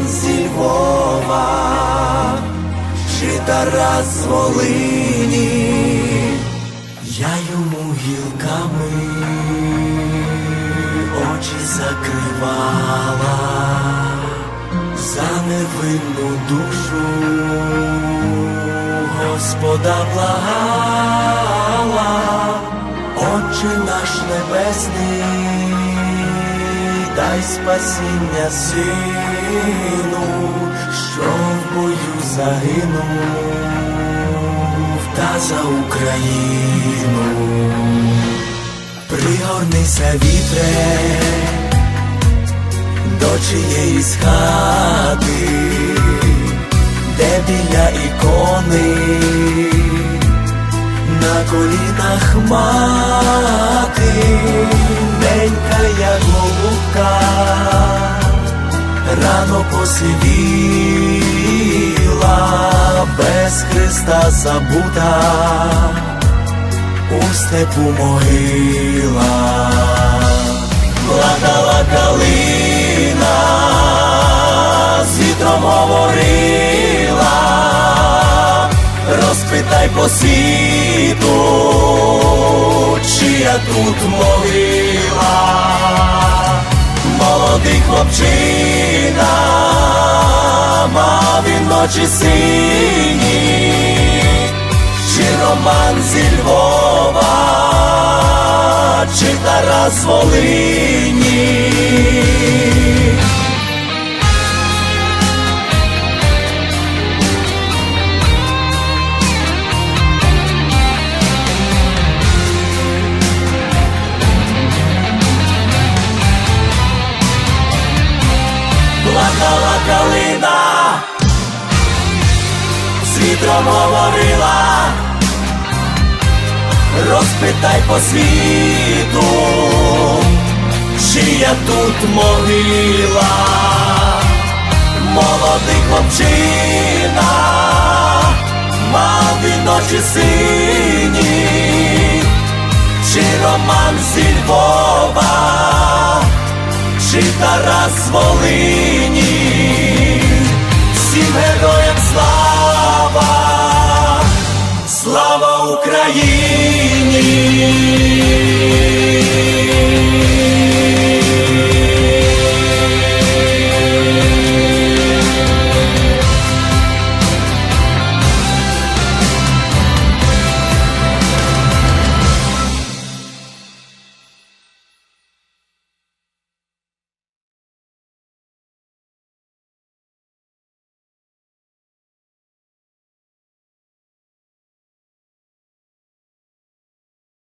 Роман зі Львова, чи Тарас Волині, я йому гілками очі закривала за невинну душу, Господа благала, Отче наш небесний дай спасіння сину, що в бою загинув, та за Україну, пригорнися вітре до чиєїсь хати, де біля ікони на колінах мати, ненька як голубка, рано посивіла, без Христа забута, у степу могила, плакала калина, з вітром говорила розпитай по світу, чия тут могила, молодий хлопчина, мав і ночі сині, чи Роман зі Львова, чи Тарас Волині. з вітром говорила, розпитай по світу, чия тут могила, молодий хлопчина, мати ночі сині, чи роман зі Львова, чи Тарас Волині. Всім героям слава! Слава Україні!